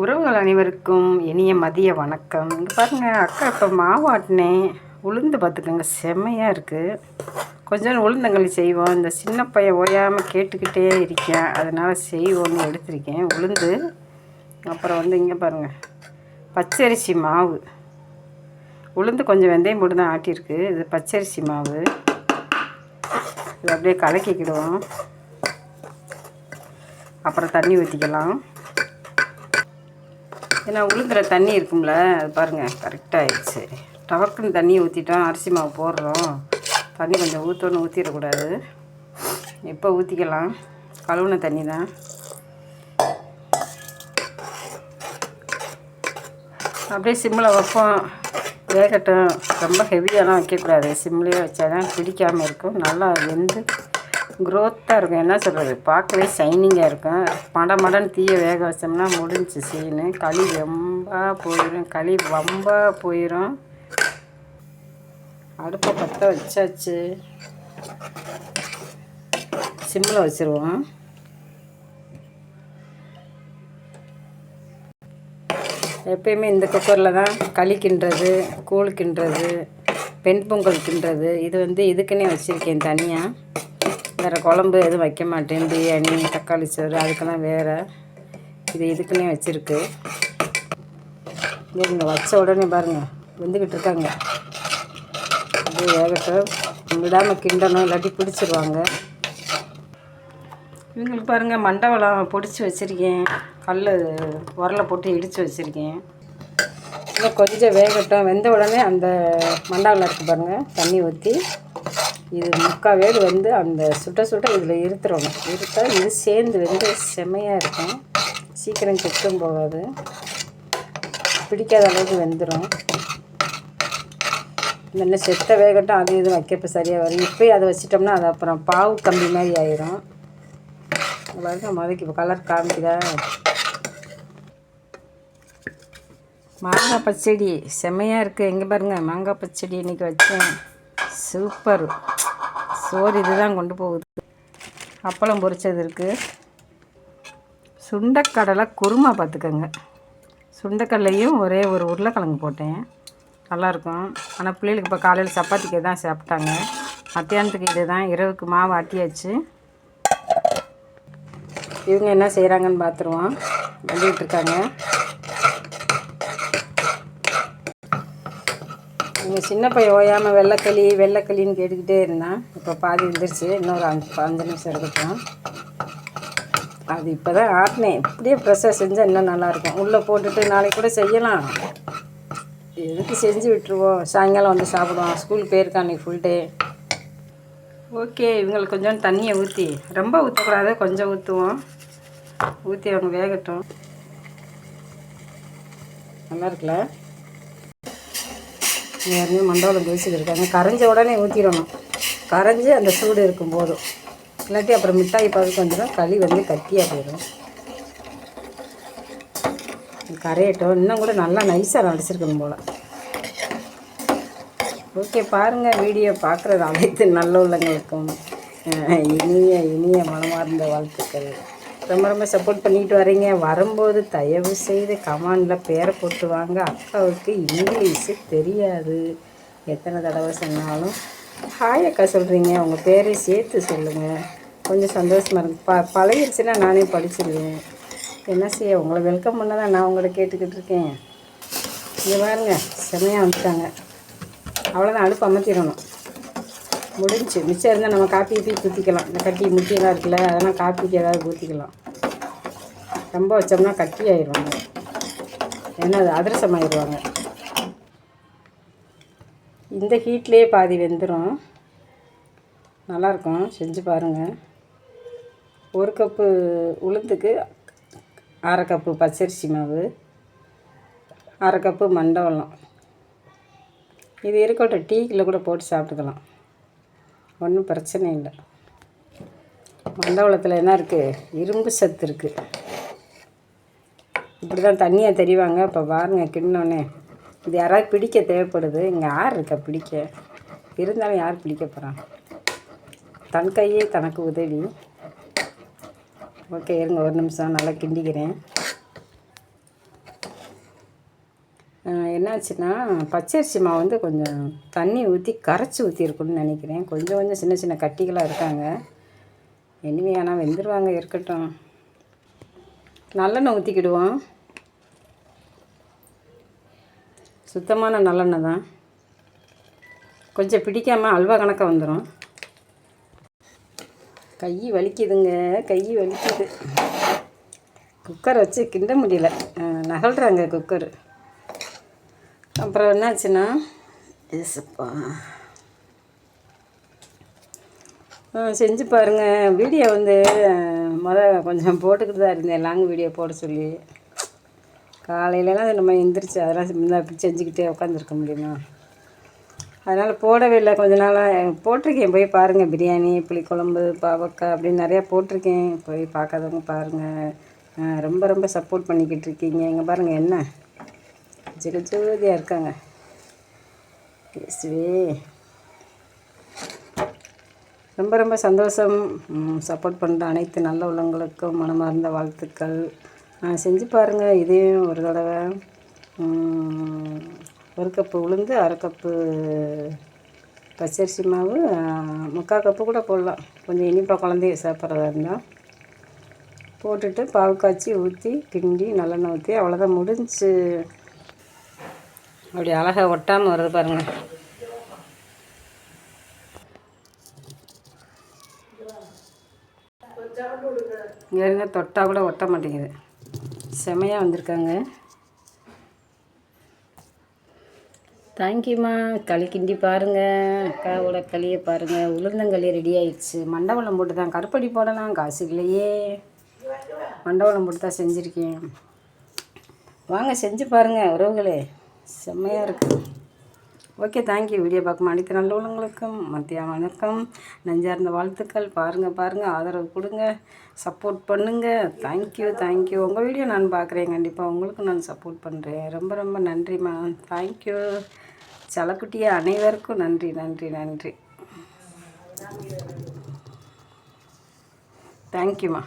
உறவுகள் அனைவருக்கும் இனிய மதிய வணக்கம். இங்கே பாருங்கள் அக்கா இப்போ மாவாட்டினேன் உளுந்து பார்த்துக்கோங்க செம்மையாக இருக்குது கொஞ்சம் உளுந்தங்களி செய்வோம். இந்த சின்ன பையன் ஓயாமல் கேட்டுக்கிட்டே இருக்கேன். அதனால் செய்வோம்னு எடுத்திருக்கேன். உளுந்து அப்புறம் வந்து இங்கே பாருங்கள் பச்சரிசி மாவு. உளுந்து கொஞ்சம் வெந்தயம் போட்டு தான் ஆட்டியிருக்கு. இது பச்சரிசி மாவு. இது அப்படியே கலக்கிக்கிடுவோம். அப்புறம் தண்ணி ஊற்றிக்கலாம் ஏன்னா உளுந்துற தண்ணி இருக்கும்ல அது பாருங்கள் கரெக்டாக ஆயிடுச்சு. டவக்குன்னு தண்ணியை ஊற்றிட்டோம் அரிசி மாவு போடுறோம். தண்ணி கொஞ்சம் ஊற்றணும் ஊற்றிடக்கூடாது இப்போ ஊற்றிக்கலாம் கழுவுன தண்ணி தான் அப்படியே சிம்மில் வைப்போம். வேகட்டும். ரொம்ப ஹெவியாலாம் வைக்கக்கூடாது. சிம்லேயே வச்சா தான் பிடிக்காமல் இருக்கும். நல்லா வெந்து க்ரோத்தாக இருக்கும். என்ன சொல்கிறது பார்க்கவே ஷைனிங்காக இருக்கும். மட மடன்னு தீயை வேக வச்சோம்னா முடிஞ்சு சீனு களி ரொம்ப போயிடும் களி ரொம்ப போயிடும் அடுப்பை பற்ற வச்சாச்சு. சிம்மில் வச்சுருவோம். எப்பயுமே இந்த குக்கரில் தான் களி கிண்டுறது கூழ் கிண்டுறது பெண் பொங்கல் கிண்டுறது. இது வந்து இதுக்குன்னே வச்சுருக்கேன் தனியாக வேறு குழம்பு எதுவும் வைக்க மாட்டேன். பிரியாணி தக்காளி சோறு அதுக்கெல்லாம் வேறு இது இதுக்குன்னே வச்சுருக்கு. இங்கே வச்ச உடனே பாருங்கள் வெந்துக்கிட்டு இருக்காங்க. அப்படியே வேகட்டும். விடாமல் கிண்டணும் இல்லாட்டி பிடிச்சிருவாங்க. இவங்களுக்கு பாருங்கள் மண்டவளம் பொடிச்சு வச்சுருக்கேன். கல் உரலை போட்டு இடித்து வச்சுருக்கேன். இன்னும் கொஞ்சம் வேகட்டும். வெந்த உடனே அந்த மண்டவளம் இருக்குது பாருங்கள் தண்ணி ஊற்றி இது முக்கால் வந்து அந்த சுட்ட சுட்ட இதில் இருத்துறணும் இருத்தா இது சேர்ந்து வந்து செம்மையாக இருக்கும். சீக்கிரம் கெட்டும் போகாது. பிடிக்காத அளவுக்கு வெந்துடும் இன்னும் செத்த வேகட்டும் அது இது வைக்க இப்போ சரியாக வரும். இப்போயே அதை வச்சிட்டோம்னா அது அப்புறம் பாவு கம்பி மாதிரி ஆயிரும். பாருங்க மதைக்கு இப்போ கலர் காமிக்குதா? மாங்காய் பச்சடி செம்மையாக இருக்குது எங்கே பாருங்கள் மாங்காய் பச்சடி இன்றைக்கி வச்சேன். சூப்பர். சோறு இதுதான் கொண்டு போகுது. அப்பளம் பொரிச்சது இருக்குது சுண்டக்கடலை குருமா பார்த்துக்கோங்க. சுண்டைக்கடலையும் ஒரே ஒரு உருளைக்கிழங்கு போட்டேன். நல்லாயிருக்கும். ஆனால் பிள்ளைகளுக்கு இப்போ காலையில் சப்பாத்திக்கு தான் சாப்பிட்டாங்க. மத்தியானத்துக்கு இது தான் இரவுக்கு மாவு ஆட்டியாச்சு. இவங்க என்ன செய்கிறாங்கன்னு பார்த்துருவோம். வந்துக்கிட்டு இருக்காங்க. எங்கள் சின்ன பையன் ஓயாமல் வெள்ளைக்களி வெள்ளைக்களின்னு கேட்டுக்கிட்டே இருந்தான். இப்போ பாதி வந்துருச்சு இன்னொரு அஞ்சு அஞ்சு நிமிஷம் இருக்கட்டும் அது இப்போ தான் ஆட்டினேன். இப்படியே ஃப்ரெஷ்ஷாக செஞ்சால் இன்னும் நல்லாயிருக்கும் உள்ளே போட்டுட்டு நாளைக்கு கூட செய்யலாம். எதுக்கு செஞ்சு விட்டுருவோம்? சாயங்காலம் வந்து சாப்பிடுவோம். ஸ்கூலுக்கு போயிருக்கான் அன்றைக்கி ஃபுல் டே ஓகே இவங்களுக்கு கொஞ்சம் தண்ணியை ஊற்றி ரொம்ப ஊற்றக்கூடாது கொஞ்சம் ஊற்றுவோம் ஊற்றி அவங்க வேகட்டும். நல்லா இருக்குல்ல? யாருமே மண்டபம் பேசிட்டு இருக்காங்க கரைஞ்ச உடனே ஊற்றிடணும் கரைஞ்சி அந்த சூடு இருக்கும் போதும். இல்லாட்டி அப்புறம் மிட்டாய் பதுக்கு வந்துடும். களி வந்து கட்டியாக போயிடும். கரையட்டும். இன்னும் கூட நல்லா நைஸாக நடிச்சிருக்கணும் போல். ஓகே பாருங்கள் வீடியோ பார்க்குறது அனைத்து நல்ல உள்ளங்களுக்கும் இனிய இனிய மனமார்ந்த வாழ்த்துக்கள். ரொம்ப ரொம்ப சப்போர்ட் பண்ணிட்டு வரீங்க வரும்போது தயவு செய்து கமானில் பேரை போட்டு வாங்க. அக்காவுக்கு இங்கிலீஷு தெரியாது. எத்தனை தடவை சொன்னாலும் ஹாய் அக்கா சொல்கிறீங்க உங்கள் பேரை சேர்த்து சொல்லுங்கள் கொஞ்சம் சந்தோஷமாக இருக்கு ப பழகிடுச்சுன்னா நானே படிச்சிருவேன். என்ன செய்ய? உங்களை வெல்கம் பண்ண தான் நான் உங்களை கேட்டுக்கிட்டு இருக்கேன். இங்கே பாருங்க. செம்மையாக வந்துட்டாங்க. அவ்வளோதான் அடுப்பு அமர்த்திடணும் முடிஞ்சு மிச்சம் இருந்தால் நம்ம காப்பி கீப்பி ஊற்றிக்கலாம் இந்த கட்டி முட்டியெல்லாம் இருக்குல்ல அதெல்லாம் காப்பிக்கு ஏதாவது ஊற்றிக்கலாம் ரொம்ப வச்சோம்னா கட்டி ஆயிடுவாங்க. ஏன்னா அது அதிரசம் ஆயிடுவாங்க இந்த ஹீட்லேயே பாதி வெந்துடும் நல்லாயிருக்கும். செஞ்சு பாருங்கள் ஒரு கப்பு உளுந்துக்கு அரை கப்பு பச்சரிசி மாவு அரை கப்பு மண்டவெல்லாம் இது இருக்கட்டும். டீக்கில் கூட போட்டு சாப்பிட்டுக்கலாம். ஒன்றும் பிரச்சனை இல்லை. மண்டவளத்தில் என்ன இருக்குது இரும்பு சத்து இருக்குது இப்படி தான் தண்ணியாக தெரிவாங்க. இப்போ பாருங்கள் கிண்ணோன்னே இது யாராவது பிடிக்க தேவைப்படுது. இங்கே யார் இருக்கா பிடிக்க? இருந்தாலும் யார் பிடிக்க போகிறான் தன் கையே தனக்கு உதவி. ஓகே இருங்க ஒரு நிமிஷம். நல்லா கிண்டிக்கிறேன். என்னாச்சுன்னா பச்சரிசி மாவு வந்து கொஞ்சம் தண்ணி ஊற்றி கரைச்சி ஊற்றிருக்குன்னு நினைக்கிறேன். கொஞ்சம் கொஞ்சம் சின்ன சின்ன கட்டிகளாக இருக்காங்க. இனிமே ஆனால் வெந்துருவாங்க இருக்கட்டும். நல்லெண்ணெய் ஊற்றிக்கிடுவோம் சுத்தமான நல்லெண்ணெய் தான். கொஞ்சம் பிடிக்காமல் அல்வா கணக்காக வந்துடும் கை வலிக்குதுங்க கை வலிக்குது. குக்கர் வச்சு கிண்ட முடியல. அஹ் நகல்றாங்க குக்கர். அப்புறம் என்னாச்சுன்னா ஏசப்பா. செஞ்சு பாருங்கள் வீடியோ வந்து மொதல் கொஞ்சம் போட்டுக்கிட்டு தான் இருந்தேன். லாங் வீடியோ போட சொல்லி. காலையிலலாம் நம்ம எந்திரிச்சு அதெல்லாம் இந்த அப்படி செஞ்சுக்கிட்டே உட்காந்துருக்க முடியுமா? அதனால் போடவே இல்லை. கொஞ்ச நாளாக போட்டிருக்கேன். போய் பாருங்கள் பிரியாணி புளிக்குழம்பு பாவக்காய் அப்படின்னு நிறையா போட்டிருக்கேன். போய் பார்க்காதவங்க பாருங்கள் ரொம்ப ரொம்ப சப்போர்ட் பண்ணிக்கிட்டு இருக்கீங்க. இங்கே பாருங்கள் என்ன? ஜெகஜோதியாக இருக்காங்க. இயேசுவே ரொம்ப ரொம்ப சந்தோஷம். சப்போர்ட் பண்ணுற அனைத்து நல்ல உள்ளங்களுக்கும் மனமார்ந்த வாழ்த்துக்கள். செஞ்சு பாருங்கள் இதையும் ஒரு தடவை. ஒரு கப்பு உளுந்து அரை கப்பு பச்சரிசி மாவு முக்கால் கப்பு கூட போடலாம். கொஞ்சம் இனிப்பாக குழந்தைய சாப்பிட்றதா இருந்தால் போட்டுட்டு பாவு காய்ச்சி ஊற்றி கிண்டி நல்லெண்ணெய் ஊற்றி அவ்வளோதான் முடிஞ்சு. அப்படி அழகாக ஒட்டாமல் வருது பாருங்கள் இங்கே தொட்டால் கூட ஒட்ட மாட்டேங்குது. செமையாக வந்திருக்காங்க. தேங்க்யூம்மா. களி கிண்டி பாருங்கள் அக்காவோட களியை பாருங்கள் உளுந்தங்களி ரெடி ஆயிடுச்சு. மண்டவளம் போட்டு தான் கருப்படி போடலாம். காசு இல்லையே. மண்டவளம் போட்டு தான் செஞ்சுருக்கேன். வாங்க செஞ்சு பாருங்கள் உறவுகளே. செம்மையாக இருக்குது ஓகே தேங்க்யூ வீடியோ பார்க்க அனைத்து நல்ல உள்ளவங்களுக்கும் மத்திய வணக்கம். நெஞ்சார்ந்த வாழ்த்துக்கள். பாருங்கள் பாருங்கள் ஆதரவு கொடுங்க சப்போர்ட் பண்ணுங்கள் தேங்க்யூ தேங்க்யூ உங்கள் வீடியோ நான் பார்க்குறேன். கண்டிப்பாக உங்களுக்கும் நான் சப்போர்ட் பண்ணுறேன் ரொம்ப ரொம்ப நன்றிம்மா தேங்க்யூ சலக்குட்டிய அனைவருக்கும் நன்றி நன்றி நன்றி. தேங்க்யூம்மா